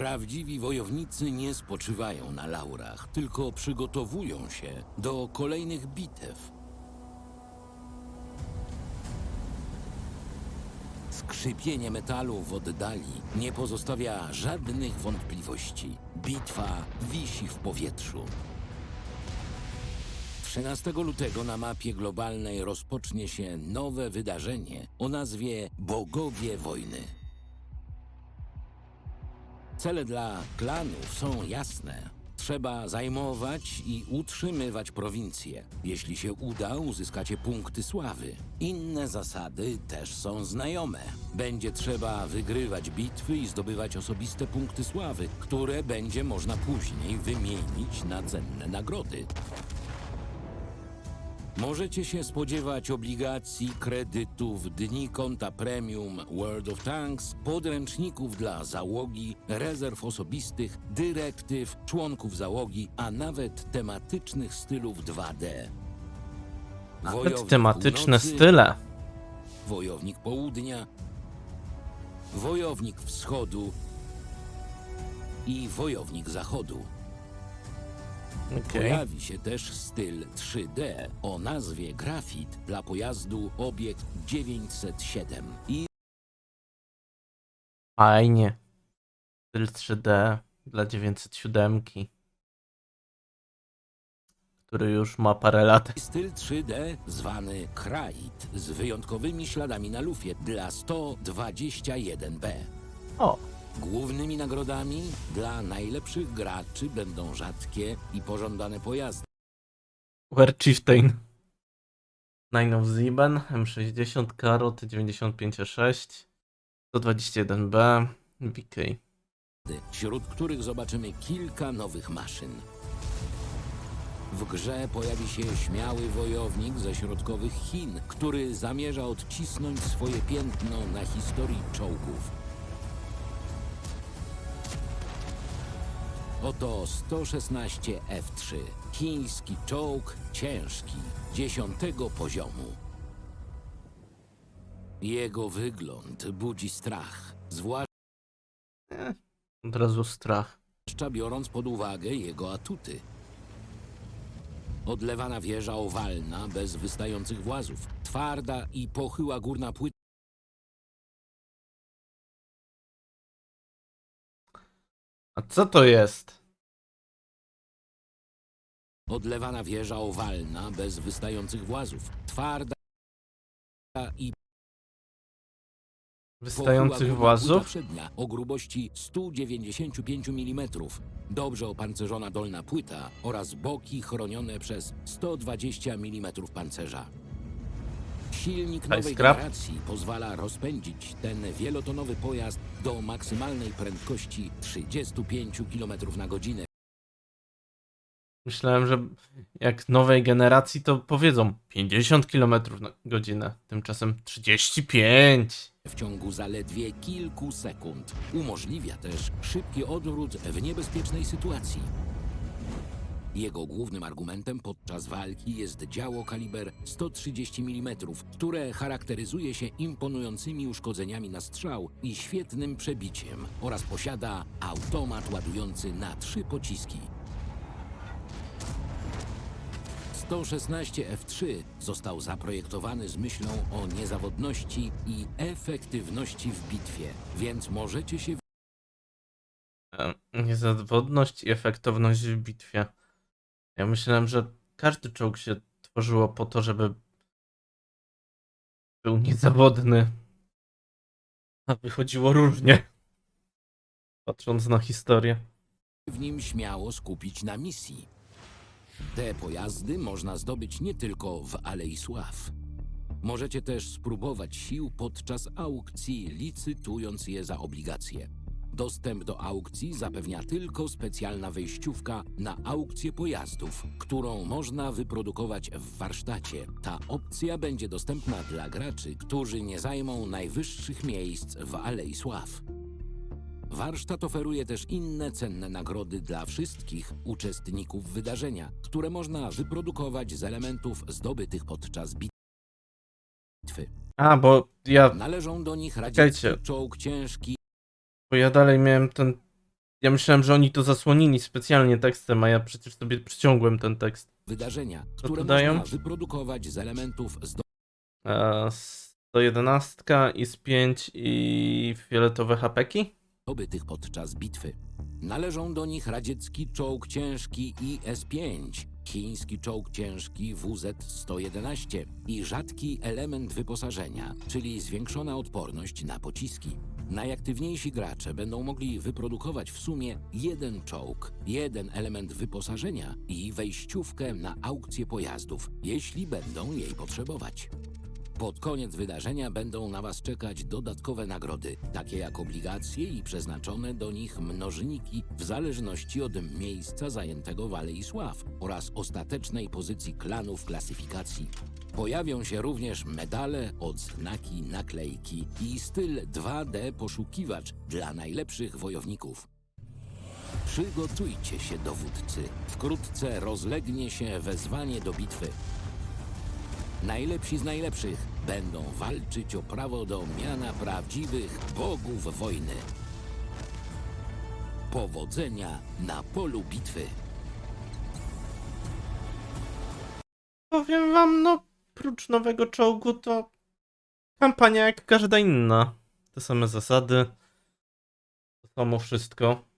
Prawdziwi wojownicy nie spoczywają na laurach, tylko przygotowują się do kolejnych bitew. Skrzypienie metalu w oddali nie pozostawia żadnych wątpliwości. Bitwa wisi w powietrzu. 13 lutego na mapie globalnej rozpocznie się nowe wydarzenie o nazwie Bogowie Wojny. Cele dla klanów są jasne. Trzeba zajmować i utrzymywać prowincje. Jeśli się uda, uzyskacie punkty sławy. Inne zasady też są znajome. Będzie trzeba wygrywać bitwy i zdobywać osobiste punkty sławy, które będzie można później wymienić na cenne nagrody. Możecie się spodziewać obligacji, kredytów, dni konta premium, World of Tanks, podręczników dla załogi, rezerw osobistych, dyrektyw, członków załogi, a nawet tematycznych stylów 2D. Nawet Wojownik tematyczne północy, style. Wojownik południa, wojownik wschodu i wojownik zachodu. Okej. Pojawi się też styl 3D o nazwie Grafit dla pojazdu Obiekt 907 i Fajnie. Styl 3D dla 907, który już ma parę lat. styl 3D zwany Krait z wyjątkowymi śladami na lufie dla 121B. O, Głównymi nagrodami dla najlepszych graczy będą rzadkie i pożądane pojazdy. Were Chieftain. Nine of Ziben, M60, Karot, 95.6, 121B, VK. wśród których zobaczymy kilka nowych maszyn. W grze pojawi się śmiały wojownik ze środkowych Chin, który zamierza odcisnąć swoje piętno na historii czołgów. Oto 116 F3, chiński czołg ciężki, dziesiątego poziomu. Jego wygląd budzi strach, zwłaszcza Od razu strach. zwłaszcza biorąc pod uwagę jego atuty. Odlewana wieża owalna, bez wystających włazów, twarda i pochyła górna płyta. A co to jest? Odlewana wieża owalna, bez wystających włazów, twarda i Wystających pochyła włazów? płyta przednia o grubości 195 mm, dobrze opancerzona dolna płyta oraz boki chronione przez 120 mm pancerza. Silnik High nowej scrap. generacji pozwala rozpędzić ten wielotonowy pojazd do maksymalnej prędkości 35 km na godzinę. Myślałem, że jak nowej generacji to powiedzą 50 km na godzinę, tymczasem 35. w ciągu zaledwie kilku sekund. Umożliwia też szybki odwrót w niebezpiecznej sytuacji. Jego głównym argumentem podczas walki jest działo kaliber 130 mm, które charakteryzuje się imponującymi uszkodzeniami na strzał i świetnym przebiciem oraz posiada automat ładujący na trzy pociski. 116 F3 został zaprojektowany z myślą o niezawodności i efektywności w bitwie, więc możecie się E, Niezawodność i efektowność w bitwie. Ja myślałem, że każdy czołg się tworzyło po to, żeby był niezawodny. A wychodziło różnie. Patrząc na historię. w nim śmiało skupić na misji. Te pojazdy można zdobyć nie tylko w Alei Sław. Możecie też spróbować sił podczas aukcji, licytując je za obligacje. Dostęp do aukcji zapewnia tylko specjalna wejściówka na aukcję pojazdów, którą można wyprodukować w warsztacie. Ta opcja będzie dostępna dla graczy, którzy nie zajmą najwyższych miejsc w Alei Sław. Warsztat oferuje też inne cenne nagrody dla wszystkich uczestników wydarzenia, które można wyprodukować z elementów zdobytych podczas bitwy. A, bo ja, Należą do nich Czekajcie. radziecki czołg ciężki bo ja dalej miałem ten Ja myślałem, że oni to zasłonili specjalnie tekstem, a ja przecież sobie przyciągłem ten tekst. wydarzenia, Co które tu dają? można wyprodukować z elementów zdo- E, 111 i z 5 i fioletowe hapeki? Zdobytych podczas bitwy. Należą do nich radziecki czołg ciężki IS-5, chiński czołg ciężki WZ-111 i rzadki element wyposażenia, czyli zwiększona odporność na pociski. Najaktywniejsi gracze będą mogli wyprodukować w sumie jeden czołg, jeden element wyposażenia i wejściówkę na aukcję pojazdów, jeśli będą jej potrzebować. Pod koniec wydarzenia będą na Was czekać dodatkowe nagrody, takie jak obligacje i przeznaczone do nich mnożniki w zależności od miejsca zajętego w Alei Sław oraz ostatecznej pozycji klanu w klasyfikacji. Pojawią się również medale, odznaki, naklejki i styl 2D poszukiwacz dla najlepszych wojowników. Przygotujcie się, dowódcy. Wkrótce rozlegnie się wezwanie do bitwy. Najlepsi z najlepszych będą walczyć o prawo do miana prawdziwych bogów wojny. Powodzenia na polu bitwy. Powiem wam, no, prócz nowego czołgu to kampania jak każda inna. Te same zasady, to samo wszystko.